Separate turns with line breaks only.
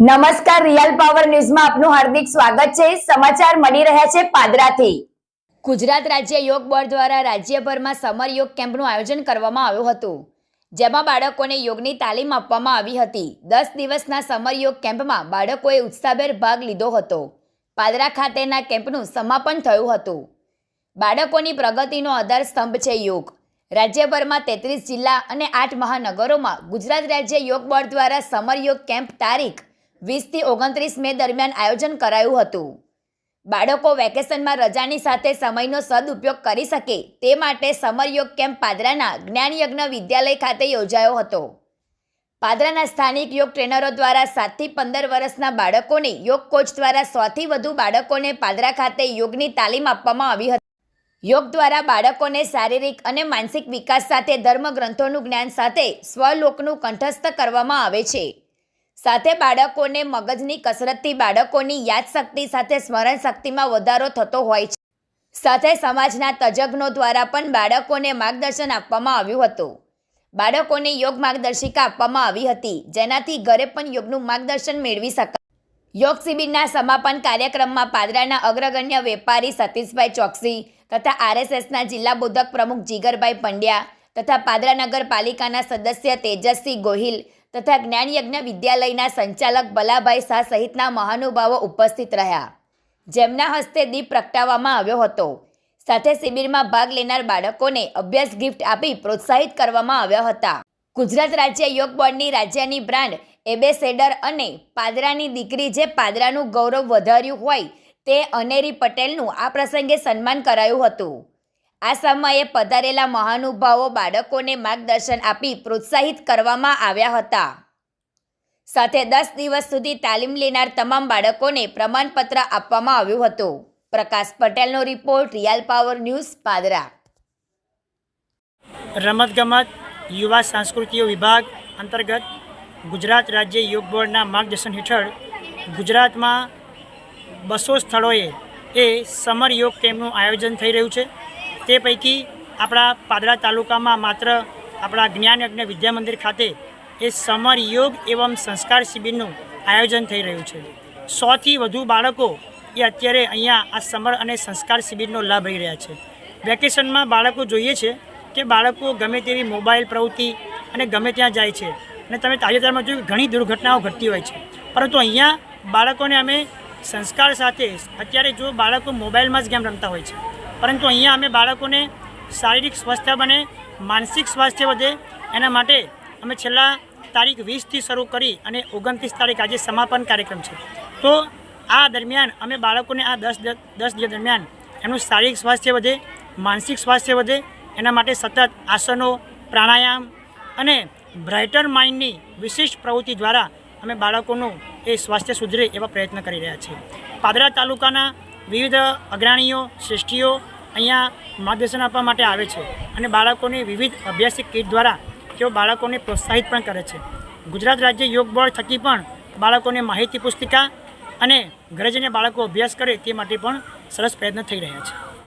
નમસ્કાર, real power ન્યૂઝમાં આપનું હાર્દિક સ્વાગત છે. સમાચાર મળી રહ્યા છે પાદરાથી. ગુજરાત રાજ્ય યોગ બોર્ડ દ્વારા રાજ્યભરમાં સમર યોગ કેમ્પનું આયોજન કરવામાં આવ્યું હતું, જેમાં બાળકોને યોગની તાલીમ આપવામાં આવી હતી. દસ દિવસના સમર યોગ કેમ્પમાં બાળકોએ ઉત્સાહભેર ભાગ લીધો હતો. પાદરા ખાતેના કેમ્પનું સમાપન થયું હતું. બાળકોની પ્રગતિનો આધાર સ્તંભ છે યોગ. રાજ્યભરમાં તેત્રીસ જિલ્લા અને આઠ મહાનગરોમાં ગુજરાત રાજ્ય યોગ બોર્ડ દ્વારા સમર યોગ કેમ્પ તારીખ વીસથી ઓગણત્રીસ મે દરમિયાન આયોજન કરાયું હતું. બાળકો વેકેશનમાં રજાની સાથે સમયનો સદુપયોગ કરી શકે તે માટે સમરયોગ કેમ્પ પાદરાના જ્ઞાનયજ્ઞ વિદ્યાલય ખાતે યોજાયો હતો. પાદરાના સ્થાનિક યોગ ટ્રેનરો દ્વારા સાતથી પંદર વર્ષના બાળકોને યોગ કોચ દ્વારા સોથી વધુ બાળકોને પાદરા ખાતે યોગની તાલીમ આપવામાં આવી હતી. યોગ દ્વારા બાળકોને શારીરિક અને માનસિક વિકાસ સાથે ધર્મગ્રંથોનું જ્ઞાન સાથે સ્વલોકનું કંઠસ્થ કરવામાં આવે છે. સાથે બાળકોને મગજની કસરતથી બાળકોની યાદશક્તિ સાથે સ્મરણ શક્તિમાં વધારો થતો હોય છે. સાથે સમાજના તજજ્ઞો દ્વારા પણ બાળકોને માર્ગદર્શન આપવામાં આવ્યું હતું. બાળકોને યોગ માર્ગદર્શિકા આપવામાં આવી હતી, જેનાથી ઘરે પણ યોગનું માર્ગદર્શન મેળવી શકાય. યોગ શિબિરના સમાપન કાર્યક્રમમાં પાદરાના અગ્રગણ્ય વેપારી સતીશભાઈ ચોકસી તથા આરએસએસના જિલ્લા બોધક પ્રમુખ જીગરભાઈ પંડ્યા તથા પાદરા નગરપાલિકાના સદસ્ય તેજસ્વી ગોહિલ તથા જ્ઞાનયજ્ઞ વિદ્યાલયના સંચાલક ભલાભાઈ શાહ સહિતના મહાનુભાવો ઉપસ્થિત રહ્યા. જેમના હસ્તે દીપ પ્રગટાવવામાં આવ્યો હતો. સાથે શિબિરમાં ભાગ લેનાર બાળકોને અભ્યાસ ગિફ્ટ આપી પ્રોત્સાહિત કરવામાં આવ્યા હતા. ગુજરાત રાજ્ય યોગ બોર્ડની રાજ્યની બ્રાન્ડ એબેસેડર અને પાદરાની દીકરી જે પાદરાનું ગૌરવ વધાર્યું હોય તે અનેરી પટેલનું આ પ્રસંગે સન્માન કરાયું હતું. આ સમયે પધારેલા મહાનુભાવો બાળકોને માર્ગદર્શન આપી પ્રોત્સાહિત કરવામાં આવ્યા હતા. સાથે દસ દિવસ સુધી તાલીમ લેનાર તમામ બાળકોને પ્રમાણપત્ર આપવામાં આવ્યું હતું. પ્રકાશ પટેલનો report, real power news, Padra.
રમતગમત, યુવા સાંસ્કૃતિક વિભાગ અંતર્ગત ગુજરાત રાજ્ય યોગ બોર્ડના માર્ગદર્શન હેઠળ ગુજરાતમાં બસો સ્થળોએ એ સમર યોગ કેમ્પનું આયોજન થઈ રહ્યું છે. તે પૈકી આપણા પાદરા તાલુકામાં માત્ર આપણા જ્ઞાન યજ્ઞ વિદ્યા મંદિર ખાતે એ સમર યોગ એવમ સંસ્કાર શિબિરનું આયોજન થઈ રહ્યું છે. સોથી વધુ બાળકો એ અત્યારે અહીંયા આ સમર અને સંસ્કાર શિબિરનો લાભ લઈ રહ્યા છે. વેકેશનમાં બાળકો જોઈએ છે કે બાળકો ગમે તેવી મોબાઈલ પ્રવૃત્તિ અને ગમે ત્યાં જાય છે. અને તમે તાજેતરમાં જોયું ઘણી દુર્ઘટનાઓ ઘટતી હોય છે. પરંતુ અહીંયા બાળકોને અમે સંસ્કાર સાથે અત્યારે જો બાળકો મોબાઈલમાં જ ગેમ રમતા હોય છે. પરંતુ અહીંયા અમે બાળકોને શારીરિક સ્વાસ્થ્ય બને, માનસિક સ્વાસ્થ્ય વધે, એના માટે અમે છેલ્લા તારીખ વીસથી શરૂ કરી અને ઓગણત્રીસ તારીખ આજે સમાપન કાર્યક્રમ છે. તો આ દરમિયાન અમે બાળકોને આ દસ દસ દિવસ દરમિયાન એમનું શારીરિક સ્વાસ્થ્ય વધે, માનસિક સ્વાસ્થ્ય વધે, એના માટે સતત આસનો, પ્રાણાયામ અને બ્રાઇટર માઇન્ડની વિશિષ્ટ પ્રવૃત્તિ દ્વારા અમે બાળકોનું એ સ્વાસ્થ્ય સુધરે એવા પ્રયત્ન કરી રહ્યા છે. પાદરા તાલુકાના વિવિધ અગ્રણીઓ, શ્રેષ્ઠીઓ અહીંયા માર્ગદર્શન આપવા માટે આવે છે અને બાળકોને વિવિધ અભ્યાસિક કીટ દ્વારા તેઓ બાળકોને પ્રોત્સાહિત પણ કરે છે. ગુજરાત રાજ્ય યોગ બોર્ડ થકી પણ બાળકોને માહિતી પુસ્તિકા અને ઘરે જઈને બાળકો અભ્યાસ કરે તે માટે પણ સરસ પ્રયત્ન થઈ રહ્યા છે.